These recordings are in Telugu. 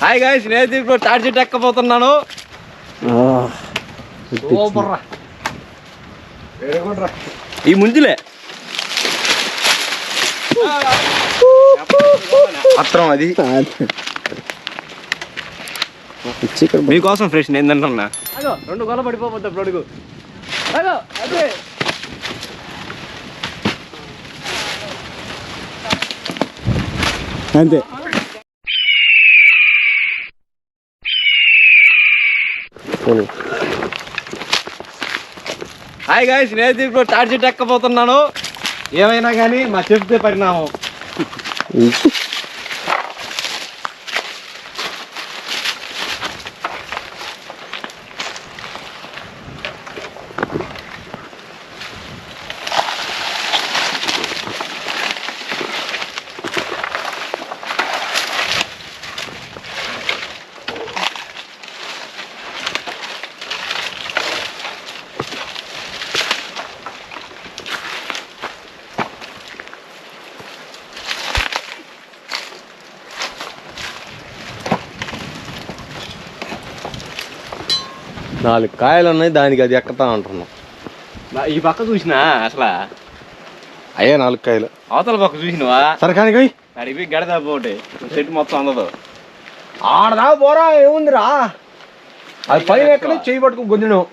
హాయ్ గాయస్ నేను ఇప్పుడు తాడి చెట్టు రా ఈ ముందులే. పత్రం అది. మీకోసం ఫ్రెష్ నేను తింటున్నా. రెండు గొల్ల పడిపోతుంది ఇప్పుడు అడుగు. అదే. అంతే. హాయ్ గాయస్ నేను ఇప్పుడు తాడి చెట్టు ఎక్కబోతున్నాను ఏమైనా కానీ మా చెప్తే పరిణామం. నాలుగు కాయలు ఉన్నాయి దానికి అది ఎక్కతా అంటున్నాం. నా- ఈ పక్క చూసినా అసలు? అయ్యే నాలుగు కాయలు. అవతల పక్క చూసినవా? సరే కానీ పోయి అడిగి గడదా పోటీ. చెట్టు మొత్తం అందదు. ఆడదా పోరా ఏముందిరా? అది పైన ఎక్కడ చేయి పట్టుకు గుంజిను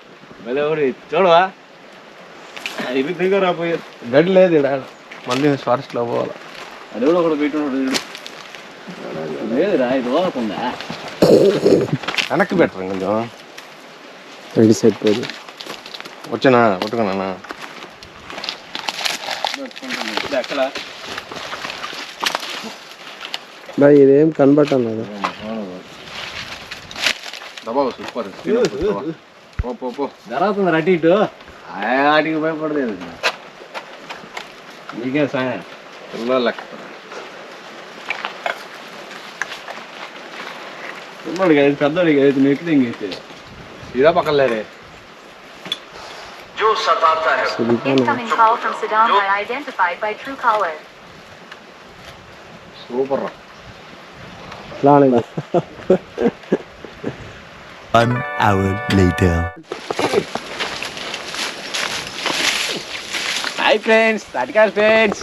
చూడవా? ఇది దగ్గర పోయి. గడ్డి లేదు ఈడ. మళ్ళీ ఫారెస్ట్లో పోవాలి. అది కూడా ఒకటి పెట్టున్నాడు చూడు. లేదురా ఇది ఓదకుండా వెనక్కి పెట్టరు కొంచెం? రెడీ సెట్ పోదు. వచ్చానా? పట్టుకున్నానా ఎక్కడ బాయ్ ఇదేం కనబట్టం కదా సూపర్. పో పో పో. జరుగుతుంది అటు ఇటు. ఆటికి భయపడలేదు. నీకే సాయం. పిల్లలు లెక్క చిన్నోడు కాదు పెద్దోడు కాదు నెట్లు ఇంకేస్తే ఇదా పక్కన లేరే Incoming call from Saddam I identified by true caller. Super రా లానే One hour later. Hi friends తటికారు friends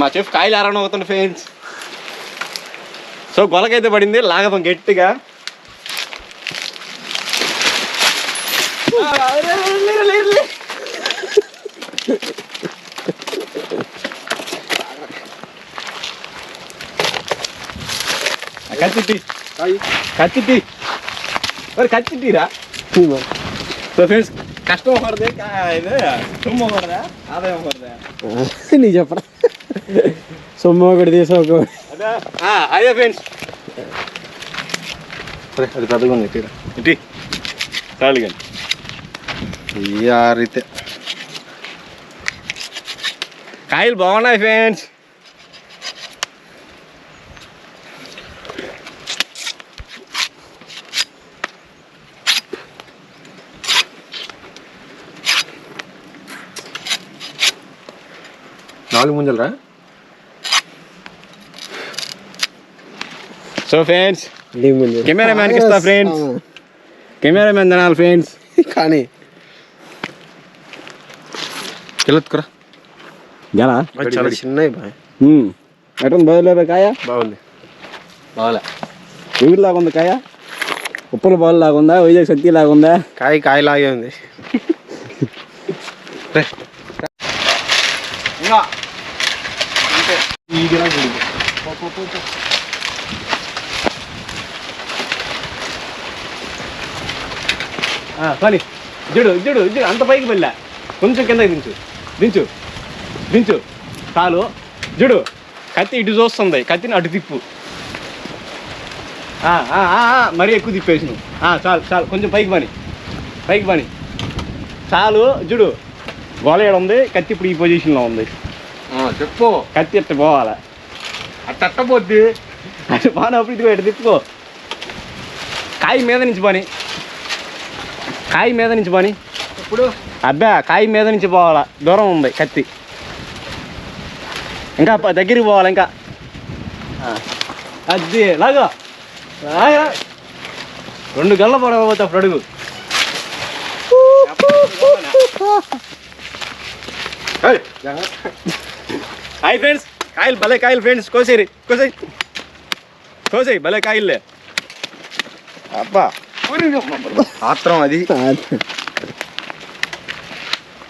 మా చెఫ్ కాయలు ఆరణ అవుతుంది ఫ్రెండ్స్ సో గొలకైతే పడింది లాగదాం గట్టిగా. కత్తిట్టి కత్తిట్టి మరి కత్తిట్టిరా సో ఫ్రెండ్స్ కష్టం ఒకరిది కా- ఇది సొమ్ము ఒకరిదా ఆదాయం ఒకరిదా నీ చెప్పరా. సొమ్ము ఒకటి తీసా ఒకటి అదే ఆ, అదే ఫ్రెండ్స్ సరే అది పెద్దగా ఉంది తీరా ఇటీ చాలు కానీ ఈ ఆరితే కాయలు బాగున్నాయి ఫ్రెండ్స్ నాలుగు ముంజలరా సో ఫ్రెండ్స్ ఇంటికి ముందు కెమెరామ్యాన్కి ఇస్తా ఫ్రెండ్స్ కెమెరామ్యాన్ తినాలి ఫ్రెండ్స్ కానీ కిలెత్తుకురా గలా చాలా చిన్నవి బాయ్ బదులు కాయ బాగుంది బాగాలే ఎవరి లాగా ఉంది కాయ ఉప్పుల బాల్ లాగా ఉందా వైజాగ్ శక్తి లాగా ఉందా కాయ కాయలాగే ఉంది రే ఇంకా పని ఇజ్జుడు ఇజ్జుడు ఇజ్జుడు అంత పైకి వెళ్ళా. కొంచెం కిందకి దించు. దించు. దించు. చాలు. జుడు కత్తి ఇటు చూస్తుంది. కత్తిని అటు తిప్పు. మరీ ఎక్కువ తిప్పేసి నువ్వు. చాలు చాలు. కొంచెం పైకి పని. పైకి పని. చాలు. జుడు గోలయడ ఉంది? కత్తి ఇప్పుడు ఈ పొజిషన్లో ఉంది. చెప్పు. కత్తి ఎట్ట పోవాలా? అట్టపోద్ది అది బానప్పుడు ఇదిగో ఇటు తిప్పుకో. కాయ మీద నుంచి పని. కాయ మీద నుంచి పని. ఇప్పుడు అబ్బా కాయ మీద నుంచి పోవాలా. దూరం ఉంది కత్తి. ఇంకా దగ్గరికి పోవాలి ఇంకా. అది లాగా. లాగా. రెండు గల్ల పడకపోతే అప్పుడు అడుగు. Hi friends. కాయలు భలే కాయలు ఫ్రెండ్స్. కోసేరి కోసేయి. కోసేయి భలే కాయలే. అబ్బా. ఆత్రం అది.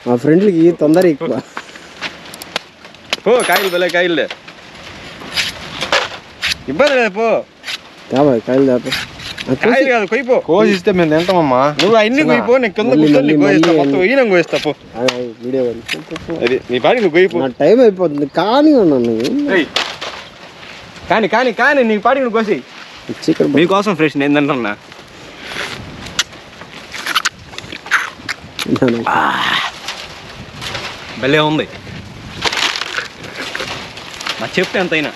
మా ఫ్రెండ్లకి తొందర ఎక్కువ. పో కాయలు భలే కాయలే ఇబ్బంది లేదు పో. కాబట్టి కాయలు దాపు కాయలు కాదు కొయ్యిపో కోసిస్తే మేము తింటామమ్మా. నువ్వు అన్ని కొయ్యిపో నేను కింద కూర్చొని కోయిస్తా మొత్తం ఈయన కోయిస్తా పో. వీడియో. అది నీ పాడి నువ్వు కొయ్యిపో నా టైం అయిపోతుంది కానీ ఉన్నాను ఏయ్. కానీ కానీ కానీ నీ పాడి నువ్వు కోసి. మీకోసం ఫ్రెష్ నేను తింటున్నా. భలే ఉంది. నా చెప్పు ఎంతైనా.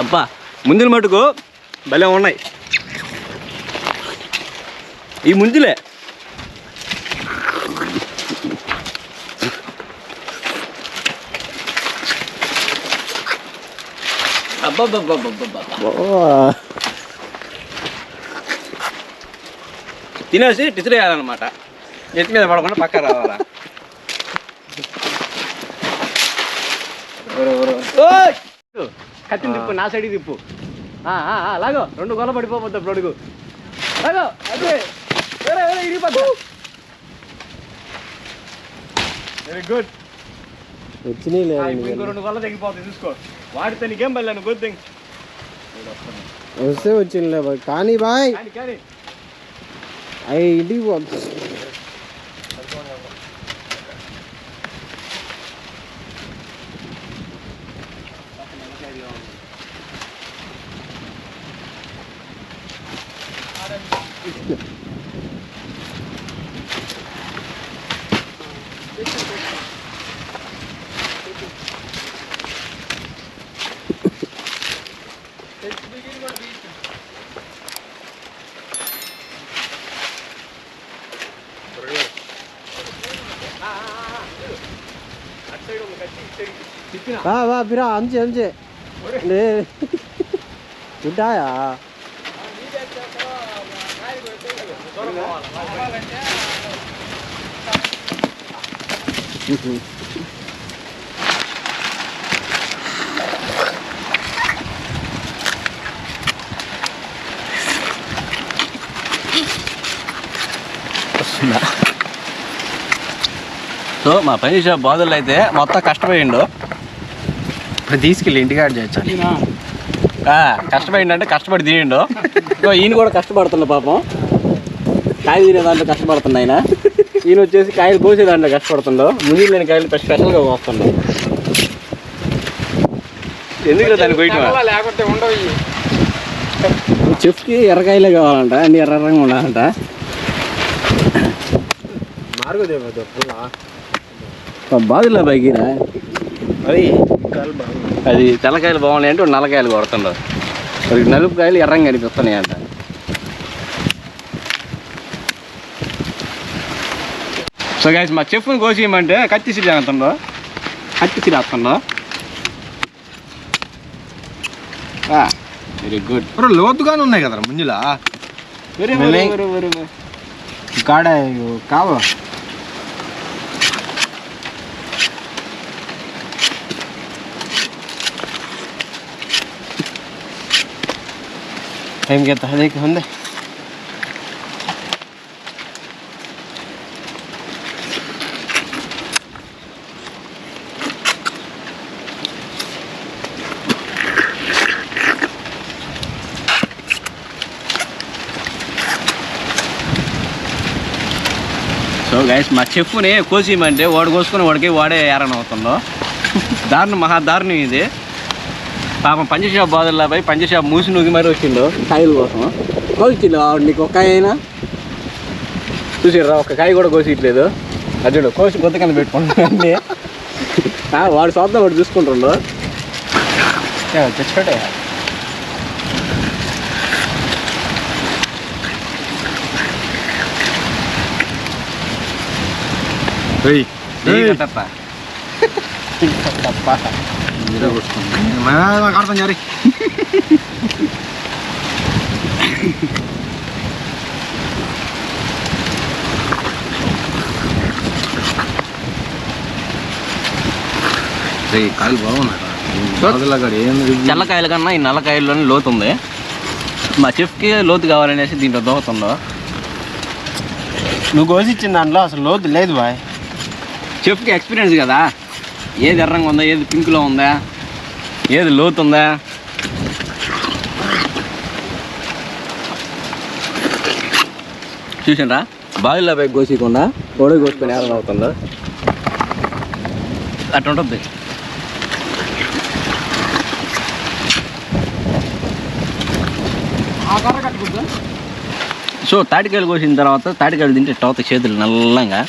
అబ్బా ముందుల మటుకు భలే ఉన్నాయి. ఈ ముందులే. అబ్బా తినేసి టిసిరేయాలన్నమాట ఎత్తి మీద పడకుండా పక్క రావాలా! కత్తిని తిప్పు నా సైడ్ తిప్పు. ఆ, ఆ, ఆ, లాగో రెండు గొల్ల పడిపోతుంది అప్పుడు అడుగు లాగో అదే. వేరే వేరే ఇరిగిపోద్దు వెరీ గుడ్ వచ్చినాయి ఇంకో రెండు గొల్ల తగ్గిపోతుంది చూసుకో. వాడితే నీకేం పడలేను గుడ్ థింగ్ వస్తే వచ్చిందిలే బాయ్. కానీ. I do want. 와, 와, 비라, 앉지, 앉지. 네. 둘다야. 나. సో మా పని షాప్ బాధలు అయితే మొత్తం కష్టపోయిండు. ఇప్పుడు తీసుకెళ్ళి ఇంటికాడ చేయొచ్చు ఆ, కష్టపడిండు అంటే కష్టపడి తినిండు. ఇగో ఈయన కూడా కష్టపడుతుండు పాపం. కాయ తినే దాంట్లో కష్టపడుతుంది ఆయన. ఈయన వచ్చేసి కాయలు కోసే దాంట్లో కష్టపడుతుండు. ముందు లేని కాయలు స్పె- స్పెషల్గా కోస్తుండు. ఎందుకు దాన్ని కొయ్యటం లేకుంటే ఉండవు చెఫ్కి ఎర్రకాయలే కావాలంట అన్ని ఎర్ర ఎర్రగా ఉండాలంట. మార్గదేవత బాధలే బైకిరా అది అది తెల్లకాయలు బాగున్నాయి అంటే నల్లకాయలు కొడుతుండు మరి నలుపు కాయలు ఎర్రంగా కనిపిస్తున్నాయి అంట. సో గాయస్ మా చెప్పుని కోసేయమంటే కత్తి సిరి అంటుండో కత్తి సిరి వస్తుండో వెరీ గుడ్ లోతుగానే ఉన్నాయి కదా వెరీ కాడ కావ? టైం కెత్త అదే ఉంది సో గైస్ మా చెప్పుని కోసేయమంటే వాడు కోసుకుని వాడికి వాడే ఏరణ అవుతుందో. దారుణం మహా దారుణం ఇది. పాపం పంచషాప్ బాధల్లో పోయి పంచషాప్ మూసి నూగి మరి వచ్చిండు. కాయల కోసం. కోసిచ్చిండు ఆవిడ నీకు ఒక కాయ అయినా? చూసిర్రా ఒక కాయ కూడా కోసిట్లేదు అర్జుడు కోసి కొత్త కింద పెట్టుకుంటాడు వాడు సొంతం వాడు చూసుకుంటుండు. తెచ్చుకోటే కట్టప్ప. మీరే జరి. కాయలు బాగున్నాయి తెల్లకాయల కన్నా ఈ నల్లకాయల్లోనే లోతు ఉంది మా చెఫ్కి లోతు కావాలనేసి దీంట్లో దోహతుందో. నువ్వు కోసిచ్చిన దాంట్లో అసలు లోతు లేదు బాయ్. చెఫ్కి ఎక్స్పీరియన్స్ కదా. ఏది ఎర్రంగా ఉందా? ఏది పింక్లో ఉందా? ఏది లోతు ఉందా చూసిండ్రా? బావిలో పై కోసికుండా గొడవ కోసుకొని ఏమైనా అవుతుందో? అట్లా ఉంటుంది. సో తాటికాయలు కోసిన తర్వాత తాటికాయలు తింటే అవుతాయి చేతులు నల్లంగా.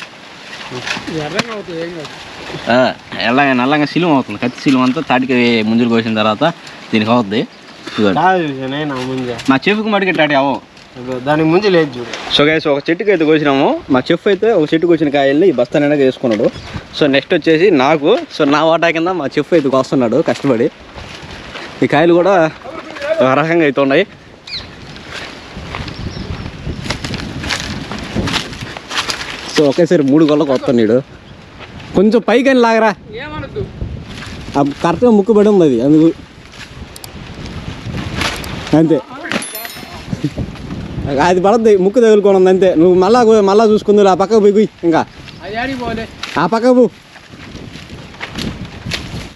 ఎల్లగా నల్లంగా సిలువ అవుతుంది. కత్తి సిలువ అంతా తాటికాయ ముంజులు కోసిన తర్వాత దీనికి అవుద్ది. మా చెఫ్కి మటుకు టాటి అవ్వవు ఇదిగో దానికి ముందు లేదు చూడు. సో గైస్ ఒక చెట్టుకి అయితే కోసినాము. మా చెఫ్ అయితే ఒక చెట్టుకు వచ్చిన కాయల్ని ఈ బస్తా నిండా వేసుకున్నాడు. సో నెక్స్ట్ వచ్చేసి నాకు సో నా వాటా కింద మా చెఫ్ అయితే కోస్తున్నాడు కష్టపడి. ఈ కాయలు కూడా ఒక రకంగా అయితే ఉన్నాయి. సో ఒకేసారి మూడు గొల్లకు వస్తున్నాడు కొంచెం పైకి అని లాగరా. కరెక్ట్గా ముక్కు పడి ఉంది అది అందుకు. అంతే. అది పడద్ది ముక్కు తగులుకోవడం అంతే. నువ్వు మళ్ళా మళ్ళా చూసుకుందు ఆ పక్కకు పోయి ఇంకా. ఆ పక్కకు పో.